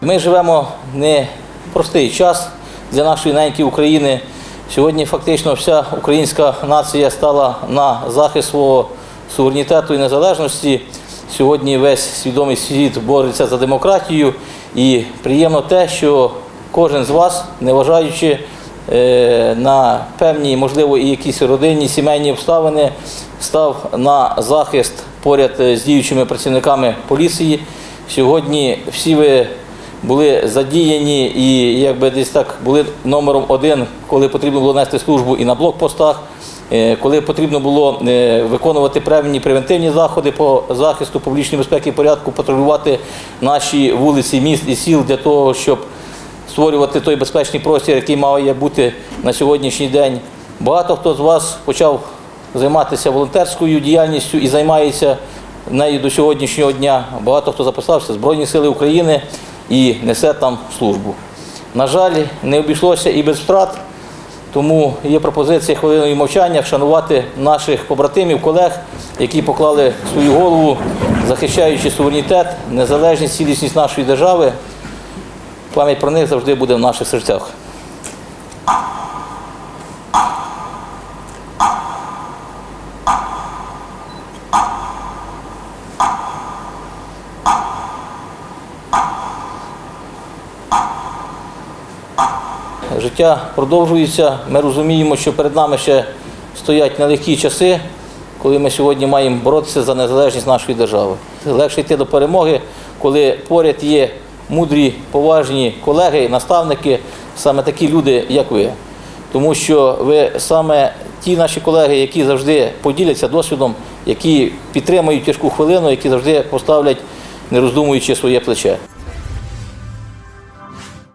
Ми живемо не простий час для нашої неньки України. Сьогодні фактично вся українська нація стала на захист свого суверенітету і незалежності. Сьогодні весь свідомий світ бореться за демократію. І приємно те, що кожен з вас, неважаючи е, на певні, можливо, і якісь родинні, сімейні обставини, став на захист поряд з діючими працівниками поліції. Сьогодні всі ви були задіяні і якби десь так були номером один, коли потрібно було нести службу і на блокпостах, е, коли потрібно було е, виконувати певні превентивні заходи по захисту публічної безпеки і порядку, патрулювати наші вулиці, міст і сіл для того, щоб створювати той безпечний простір, який має бути на сьогоднішній день. Багато хто з вас почав займатися волонтерською діяльністю і займається нею до сьогоднішнього дня. Багато хто записався Збройні Сили України і несе там службу. На жаль, не обійшлося і без втрат, тому є пропозиція хвилиною мовчання вшанувати наших побратимів, колег, які поклали свою голову, захищаючи суверенітет, незалежність, цілісність нашої держави. Пам'ять про них завжди буде в наших серцях. Життя продовжується. Ми розуміємо, що перед нами ще стоять нелегкі часи, коли ми сьогодні маємо боротися за незалежність нашої держави. Легше йти до перемоги, коли поряд є мудрі, поважні колеги, наставники, саме такі люди, як ви. Тому що ви саме ті наші колеги, які завжди поділяться досвідом, які підтримують тяжку хвилину, які завжди поставлять, не роздумуючи своє плече.